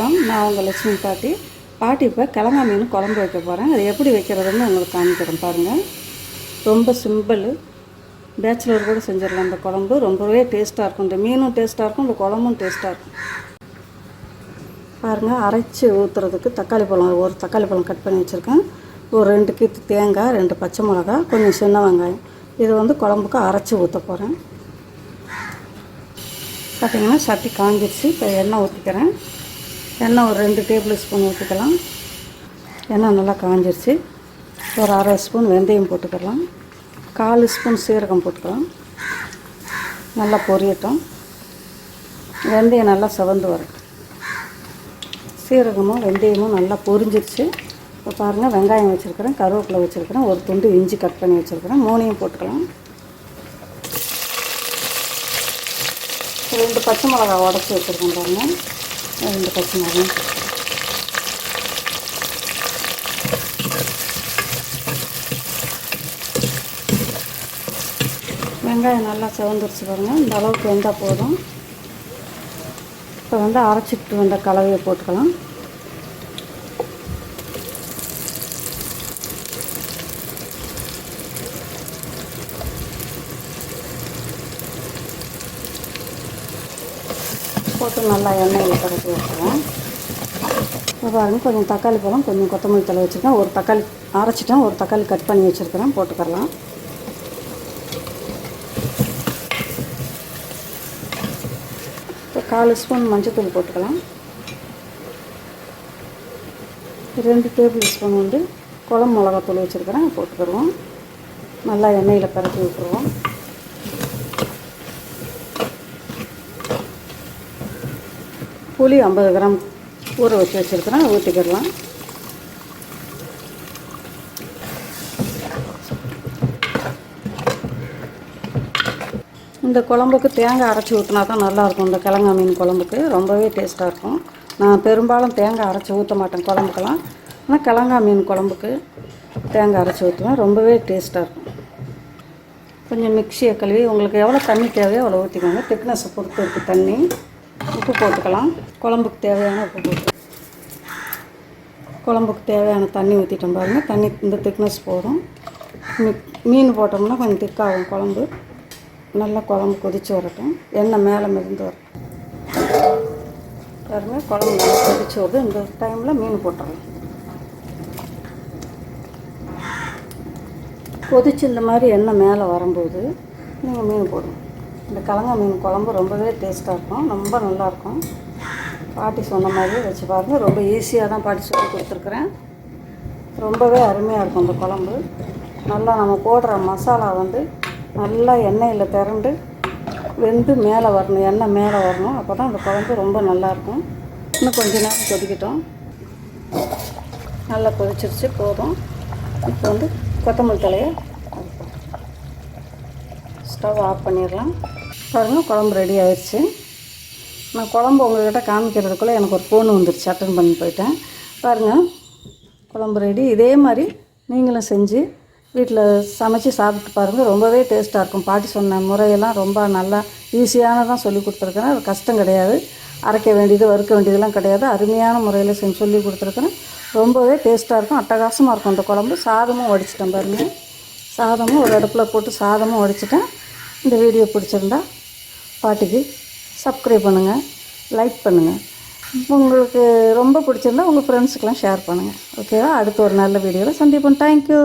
வணக்கம். நான் உங்கள் லட்சுமி பாட்டி. பாட்டி இப்போ கிழங்கா மீன் குழம்பு வைக்க போகிறேன் அது எப்படி வைக்கிறதுன்னு உங்களுக்கு காமிக்கிறேன் பாருங்கள் ரொம்ப சிம்பிள். பேச்சுலர் கூட செஞ்சிடலாம் இந்த குழம்பு. ரொம்பவே டேஸ்ட்டாக இருக்கும். இந்த மீனும் டேஸ்ட்டாக இருக்கும் இந்த குழம்பும் டேஸ்ட்டாக இருக்கும். பாருங்கள் அரைச்சி ஊற்றுறதுக்கு தக்காளி பழம். ஒரு தக்காளி பழம் கட் பண்ணி வச்சுருக்கேன். ஒரு ரெண்டு கீத்து தேங்காய் ரெண்டு பச்சை மிளகா கொஞ்சம் சின்ன வெங்காயம். இது வந்து குழம்புக்கு அரைச்சி ஊற்ற போகிறேன் பார்த்திங்கன்னா சட்டி காஞ்சிருச்சு. இப்போ எண்ணெய் ஊற்றிக்கிறேன் எண்ணெய் ஒரு ரெண்டு டேபிள் ஸ்பூன் ஊற்றிக்கலாம் எண்ணெய் நல்லா காஞ்சிருச்சு. ஒரு அரை ஸ்பூன் வெந்தயம் போட்டுக்கலாம். கால் ஸ்பூன் சீரகம் போட்டுக்கலாம். நல்லா பொரியட்டும். வெந்தயம் நல்லா செவந்து வரட்டும். சீரகமும் வெந்தயமும் நல்லா பொரிஞ்சிருச்சு. இப்போ பாருங்கள் வெங்காயம் வச்சுருக்கிறேன் கருவேப்பிலை வச்சுருக்கிறேன் ஒரு துண்டு இஞ்சி கட் பண்ணி வச்சுருக்கிறேன் மூணையும் போட்டுக்கலாம். ரெண்டு பச்சை மிளகா உடச்சி வச்சுருக்கேன் பாருங்கள் ரெண்டு பச்சை மிளகா வெங்காயம் நல்லா சிவந்துருச்சு பாருங்கள் இந்த அளவுக்கு வெந்தால் போதும். இப்போ வந்து அரைச்சிட்டு வந்த கலவையை போட்டுக்கலாம். போட்டு நல்லா எண்ணெயில் கரைச்சி விட்டுருவேன் இப்போ பாருங்கள் கொஞ்சம் தக்காளி பழம் கொஞ்சம் கொத்தமல்லி தலை வச்சுருக்கேன். ஒரு தக்காளி அரைச்சிட்டேன். ஒரு தக்காளி கட் பண்ணி வச்சுருக்கிறேன். போட்டுக்கலாம் இப்போ கால் ஸ்பூன் மஞ்சத்தூள் போட்டுக்கலாம். ரெண்டு டேபிள் ஸ்பூன் வந்து குழம்பு மிளகாத்தூள் வச்சுருக்கிறேன். போட்டுக்கிடுவோம் நல்லா எண்ணெயில் பரப்பி விட்டுருவோம். புளி ஐம்பது கிராம் ஊற வச்சு வச்சுருக்கிறேன். ஊற்றிக்கிடலாம் இந்த குழம்புக்கு தேங்காய் அரைச்சி ஊற்றினா தான் நல்லாயிருக்கும் இந்த கிழங்கா மீன் குழம்புக்கு ரொம்பவே டேஸ்ட்டாக இருக்கும். நான் பெரும்பாலும் தேங்காய் அரைச்சி ஊற்ற மாட்டேன் குழம்புக்கெல்லாம். ஆனால் கிழங்கா மீன் குழம்புக்கு தேங்காய் அரைச்சி ஊற்றுவேன் ரொம்பவே டேஸ்ட்டாக இருக்கும். கொஞ்சம் மிக்சியை கழுவி உங்களுக்கு எவ்வளோ தண்ணி தேவையோ அவ்வளோ ஊற்றிக்கோங்க திக்னஸை பொறுத்து இருக்குது தண்ணி. உப்பு போட்டுக்கலாம். குழம்புக்கு தேவையான உப்பு போட்டு குழம்புக்கு தேவையான தண்ணி ஊற்றிட்டோம் பாருங்கள் தண்ணி இந்த திக்னஸ் போதும். மீன் போட்டோம்னா கொஞ்சம் திக்காகும் குழம்பு. நல்லா குழம்பு கொதித்து வரட்டும். எண்ணெய் மேலே மிதந்து வரும் பாருங்கள் குழம்பு நல்லா கொதிச்சு வருது. இந்த டைமில் மீன் போட்டுடலாம். கொதிச்சு இந்த மாதிரி எண்ணெய் மேலே வரும்போது நீங்கள் மீன் போடணும். இந்த கலங்கா மீன் குழம்பு ரொம்பவே டேஸ்ட்டாக இருக்கும் ரொம்ப நல்லாயிருக்கும் பாட்டி சொன்ன மாதிரியே வச்சு பாருங்கள் ரொம்ப ஈஸியாக தான் பாட்டி சொல்லி கொடுத்துருக்குறேன். ரொம்பவே அருமையாக இருக்கும் இந்த குழம்பு. நல்லா நம்ம போடுற மசாலா வந்து நல்லா எண்ணெயில் திரண்டு வெந்து மேலே வரணும் எண்ணெய் மேலே வரணும். அப்போ தான் அந்த குழம்பு ரொம்ப நல்லாயிருக்கும் இன்னும் கொஞ்ச நேரம் கொதிக்கட்டும். நல்லா கொதிச்சிருச்சு போதும். இப்போ வந்து கொத்தமல்லி தலையை ஸ்டவ் ஆஃப் பண்ணிடலாம். பாருங்கள் குழம்பு ரெடி ஆயிடுச்சு நான் குழம்பு உங்கள்கிட்ட காமிக்கிறதுக்குள்ளே எனக்கு ஒரு ஃபோன் வந்துருச்சு. அட்டன் பண்ணி போயிட்டேன். பாருங்கள் குழம்பு ரெடி இதே மாதிரி நீங்களும் செஞ்சு வீட்டில் சமைச்சு சாப்பிட்டு பாருங்கள் ரொம்பவே டேஸ்ட்டாக இருக்கும். பாட்டி சொன்ன முறையெல்லாம் ரொம்ப நல்லா ஈஸியானதான் சொல்லி கொடுத்துருக்குறேன். அது கஷ்டம் கிடையாது. அரைக்க வேண்டியது வறுக்க வேண்டியதெல்லாம் கிடையாது. அருமையான முறையில் செஞ்சு சொல்லி கொடுத்துருக்குறேன். ரொம்பவே டேஸ்ட்டாக இருக்கும். அட்டகாசமாக இருக்கும் அந்த குழம்பு. சாதமும் உடைச்சிட்டேன் பாருங்கள் சாதமும் ஒரு அடுப்பில் போட்டு சாதமும் உடைச்சிட்டேன் இந்த வீடியோ பிடிச்சிருந்தா பாட்டிக்கு சப்ஸ்கிரைப் பண்ணுங்கள் லைக் பண்ணுங்கள் உங்களுக்கு ரொம்ப பிடிச்சிருந்தா உங்கள் ஃப்ரெண்ட்ஸுக்கெலாம் ஷேர் பண்ணுங்கள் ஓகேவா அடுத்து ஒரு நல்ல வீடியோவில் சந்திப்போம். தேங்க்யூ